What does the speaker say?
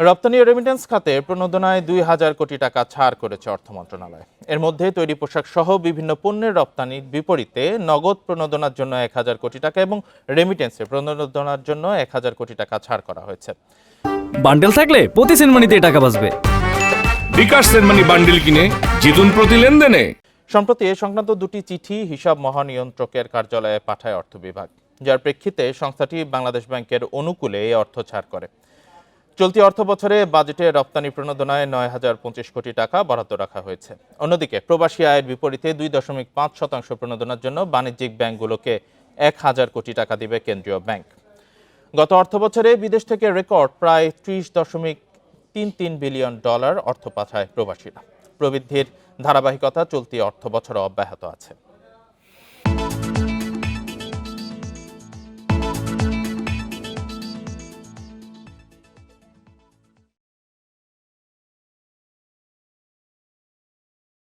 রপ্তানি রেমিটেন্স খাতে প্রণোদনায় দুই হাজার কোটি টাকা ছাড় করেছে অর্থ মন্ত্রণালয়। এর মধ্যে তৈরি পোশাক সহ বিভিন্ন পণ্যের রপ্তানির বিপরীতে নগদ প্রণোদনার জন্য এক হাজার কোটি টাকা এবং রেমিটেন্সে প্রণোদনার জন্য এক হাজার কোটি টাকা ছাড় করা হয়েছে। বান্ডেল থাকলে প্রতি সেনমানিতে টাকা বাঁচবে। বিকাশ সেনমানি বান্ডিল কিনে জিতুন প্রতি লেনদেনে। সম্প্রতি এ সংক্রান্ত দুটি চিঠি হিসাব মহানিয়ন্ত্রকের কার্যালয়ে পাঠায় অর্থ বিভাগ। যার প্রেক্ষিতে সংস্থাটি বাংলাদেশ ব্যাংকের অনুকূলে এই অর্থ ছাড় করে। চলতি অর্থ বছরে বাজেটে রপ্তানি প্রণোদনায় নয় হাজার পঁচিশ কোটি টাকা বরাদ্দ রাখা হয়েছে। অন্যদিকে প্রবাসী আয়ের বিপরীতে দুই দশমিক পাঁচ শতাংশ প্রণোদনার জন্য বাণিজ্যিক ব্যাংকগুলোকে এক হাজার কোটি টাকা দিবে কেন্দ্রীয় ব্যাংক। গত অর্থ বছরে বিদেশ থেকে রেকর্ড প্রায় ত্রিশ দশমিক তিন তিন বিলিয়ন ডলার অর্থ পাঠায় প্রবাসীরা। প্রবৃদ্ধির ধারাবাহিকতা চলতি অর্থ বছর অব্যাহত আছে।